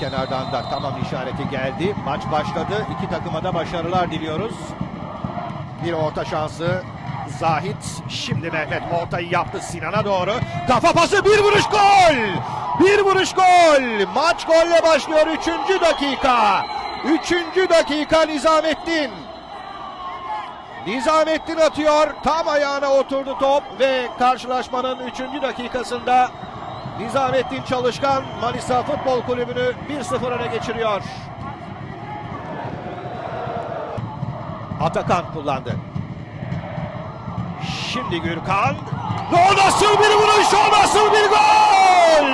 kenardan da tamam işareti geldi. Maç başladı. İki takıma da başarılar diliyoruz. Bir orta şansı Zahit. Şimdi Mehmet ortayı yaptı Sinan'a doğru. Kafa pası bir vuruş gol. Bir vuruş gol. Maç golle başlıyor. Üçüncü dakika. Üçüncü dakika Nizamettin. Nizamettin atıyor. Tam ayağına oturdu top ve karşılaşmanın 3. dakikasında Nizamettin Çalışkan Manisa Futbol Kulübü'nü 1-0 öne geçiriyor. Atakan kullandı. Şimdi Gürkan. O nasıl bir vuruş, o nasıl bir gol!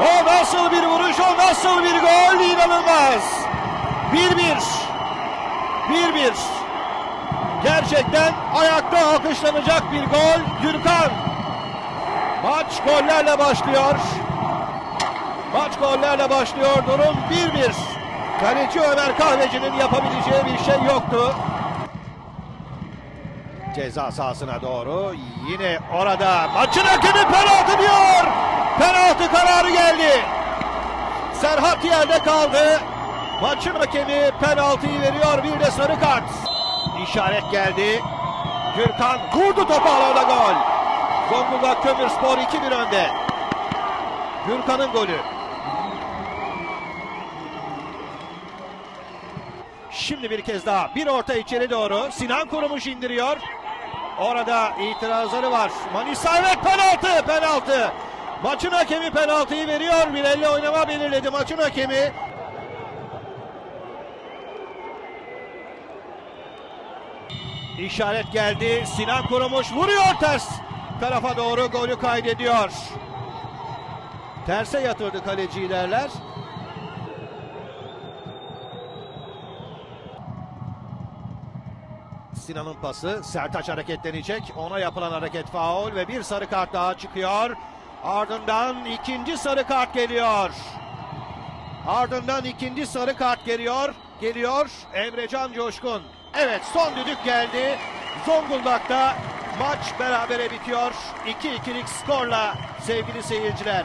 O nasıl bir vuruş, o nasıl bir gol! İnanılmaz! 1-1. 1-1. Gerçekten ayakta alkışlanacak bir gol. Gürkan. Maç gollerle başlıyor. Maç gollerle başlıyor. Durum 1-1. Kaleci Ömer Kahveci'nin yapabileceği bir şey yoktu. Ceza sahasına doğru. Yine orada maçın hakemi penaltı diyor. Penaltı kararı geldi. Serhat yerde kaldı. Maçın hakemi penaltıyı veriyor. Bir de sarı kart. İşaret geldi. Gürkan vurdu topu alana gol. Zonguldak Kömürspor 2-1 önde. Gürkan'ın golü. Şimdi bir kez daha bir orta içeri doğru. Sinan Kurumuş indiriyor. Orada itirazları var. Manisa evet penaltı penaltı. Maçın hakemi penaltıyı veriyor. Bir elle oynama belirledi maçın hakemi. İşaret geldi. Sinan Kurumuş vuruyor ters. Tarafa doğru golü kaydediyor. Terse yatırdı kaleci ilerler. Sinan'ın pası. Sertaç hareketlenecek. Ona yapılan hareket faul ve bir sarı kart daha çıkıyor. Ardından ikinci sarı kart geliyor. Ardından ikinci sarı kart geliyor. Geliyor Emrecan Coşkun. Evet son düdük geldi. Zonguldak'ta maç berabere bitiyor. 2-2'lik skorla sevgili seyirciler.